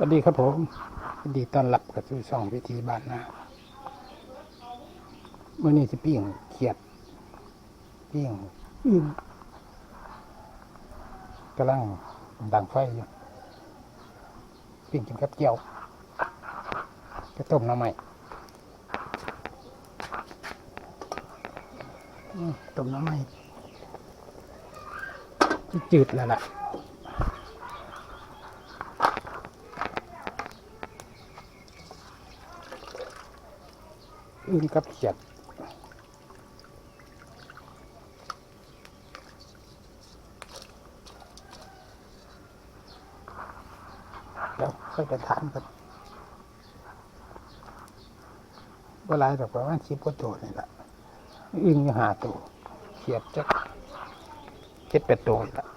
สวัสดีครับผมยินดีต้อนรับกับสู่ช่องวิธีบ้านนาเมื่อนี้จะปิ้งเขียดปิ้งอึ้งกำลังดังไฟอยู่ปิ้งกินกับเจียวกระต้มน้ำใหม่ต้มน้ำใหม่จืดแล้วล่ะ อึ้งกับเขียดแล้วค่อยไปถามกันว่าไรดอกประมาณสิบกว่าตัวนี่แหละอึ้งอยู่หาตัวเขียดจะเจ็ดแปดตัวนี่ละ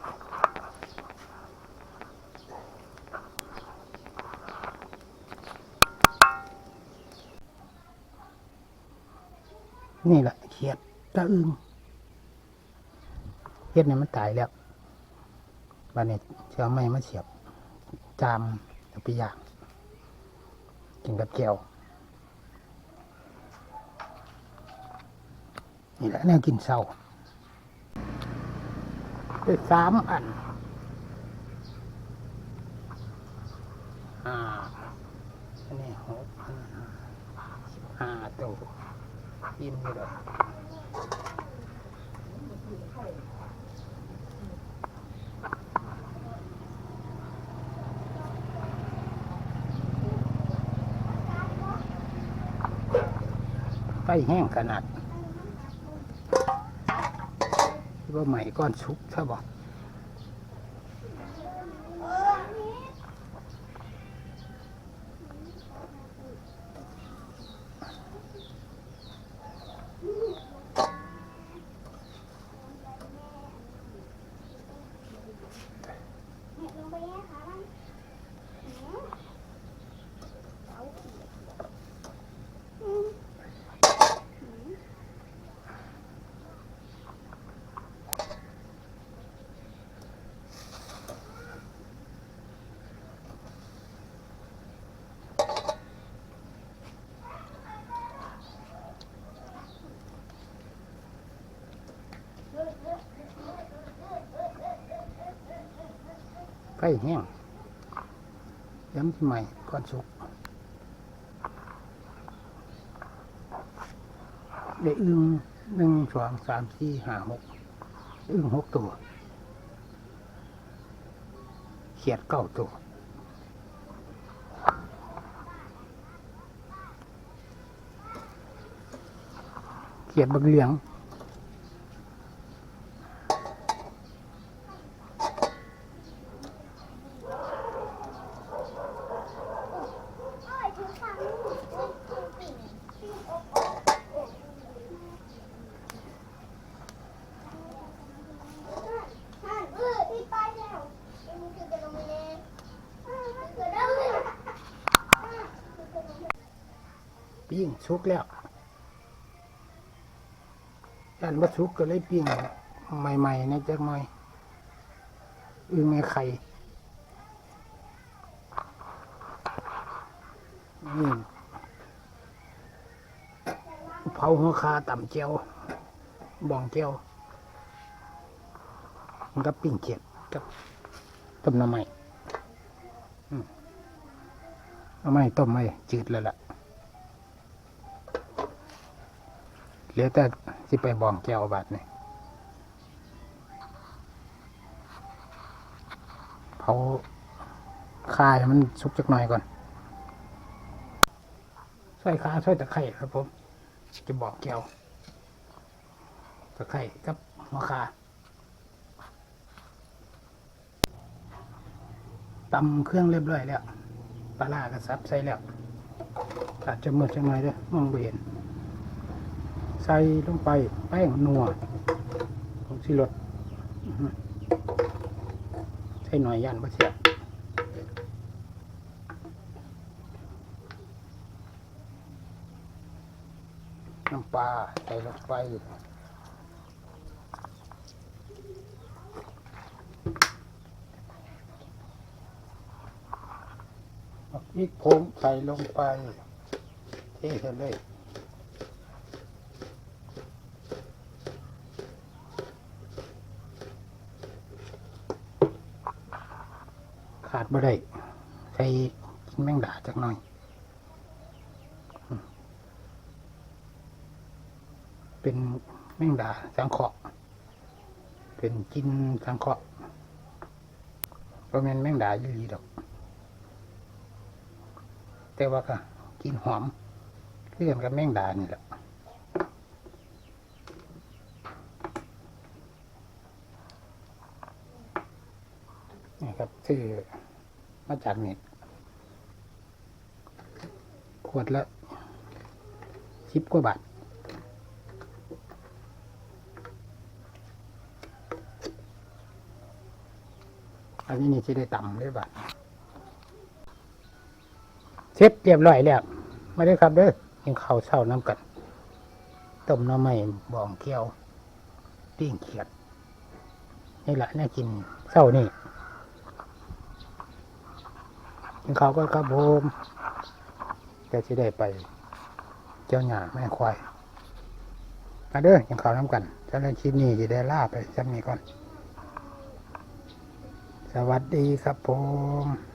นี่แหละเขียดกระอึ้งเฮ็ดเนี่ยมันตายแล้วบานนี้เชื่อไม่มาเสียบ จามเอาไปย่างกินกับแก้วนี่แหละแนวกินเศร้าได้สามอันห้าอันนี้หกอันห้าตัว ยิ้มอยู่เลยไฟแห้งขนาดว่าใหม่ก้อนชุกใช่บ่ ไฟแห้งย้ำใหม่ก้อนชุกได้อึ้งหนึ่งสองสามสี่ห้าหกอึ้งหกตัว เขียดเก้าตัวเขียดบักเหลียง โอ้ยถือขามันปิ่งปิ่งปิ่งอกนั่นเออที่ป้ายแล้วเอ็มคือกระดงเองอ่ามันเกิดอะไรอ่าคือกระดง ปิ้งชุกแล้วยันว่าชุกก็เลยปิ้งใหม่ๆนะจักหน่อยอึ้งไงไข่นี่เผาหัวคาต่ำเจียวบองเจียวมันก็ปิ้งเขียดกับต้มน้ำใหม่น้ำใหม่ต้มไม่จืดแล้วล่ะ เหลือแต่สิไปบองแก้วบาดนี่เผาคายมันสุกจักหน่อยก่อนใส่ขาใส่ตะไคร่ครับผม จะบอกแก้วตะไคร่กับหัวคาตำเครื่องเรียบร้อยแล้วปลาร้ากระซับใส่แล้วอาจจะมืดจังหน่อยด้อมองไม่เห็น ใส่ลงไปแป้งนัวของสิรสอื้อหือใส่หน่อยยันบ่เสียน้ำปลาใส่ลงไปอาพริกผงใส่ลงไปเทเลย ขาด บ่ได้ใส่กินแมงดาจักหน่อยเป็นแมงดาสังเคราะห์เป็นกินสังเคราะห์เพราะมันแมงดาอยู่ดีดอก แต่ว่าก็กินหอมเพื่อนกับแมงดานี่แหละนี่ครับซื้อ มาจากเน็ตขวดละสิบกว่าบาทอันนี้นี่จะได้ต่ำเลยบาทเสร็จเรียบร้อยแล้วมาได้ครับเด้อกินข้าวเช้าน้ำกันต้มน้ำไม่บองเกี๊ยวปิ้งเขียดนี่แหละน่ากินเช้านี่ กิ นข้าวก็ครับผมจะได้ไป เจ้าหน้าแม่ควายมาเด้อกินข้าวน้ำกันสำหรับคลิปนี้จะได้ลาไปสักนี้ก่อน สวัสดีครับผม